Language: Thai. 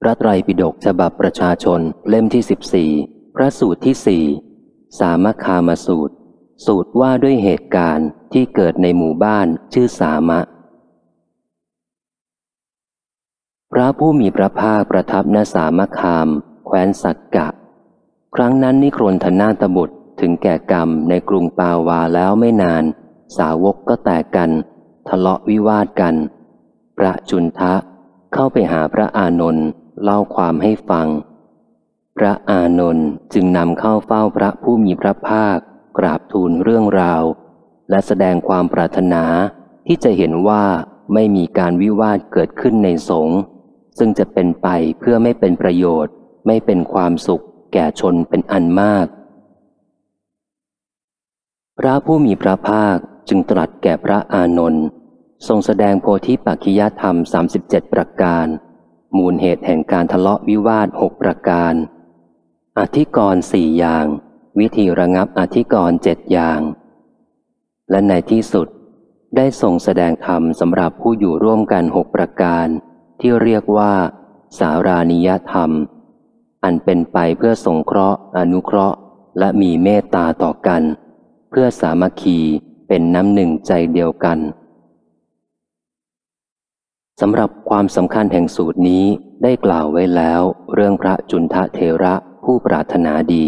พระไตรปิฎกฉบับประชาชนเล่มที่สิบสี่พระสูตรที่สี่สามคามสูตร สูตรว่าด้วยเหตุการณ์ที่เกิดในหมู่บ้านชื่อสามะ พระผู้มีพระภาคประทับณสามคาม แคว้นสักกะ ครั้งนั้นนิครนธนาตบุตรถึงแก่กรรมในกรุงปาวาแล้วไม่นาน สาวกก็แตกกัน ทะเลาะวิวาทกัน พระจุนทะเข้าไปหาพระอานนท์ เล่าความให้ฟัง พระอานนท์จึงนำเข้าเฝ้าพระผู้มีพระภาค กราบทูลเรื่องราว และแสดงความปรารถนาที่จะเห็นว่าไม่มีการวิวาทเกิดขึ้นในสงฆ์ซึ่งจะเป็นไปเพื่อไม่เป็นประโยชน์ ไม่เป็นความสุข แก่ชนเป็นอันมาก พระผู้มีพระภาคจึงตรัสแก่พระอานนท์ทรงแสดงโพธิปัจขิยธรรม 37 ประการ มูลเหตุแห่งการทะเลาะวิวาทหกประการ อธิกรณ์สี่อย่าง วิธีระงับอธิกรณ์เจ็ดอย่าง และในที่สุดได้ทรงแสดงธรรมสำหรับผู้อยู่ร่วมกันหกประการ ที่เรียกว่า สารานิยธรรม อันเป็นไปเพื่อสงเคราะห์ อนุเคราะห์ และมีเมตตาต่อกัน เพื่อสามัคคีเป็นน้ำหนึ่งใจเดียวกัน สำหรับความสำคัญแห่งสูตรนี้ได้กล่าวไว้แล้ว เรื่องพระจุนทะเทระผู้ปรารถนาดี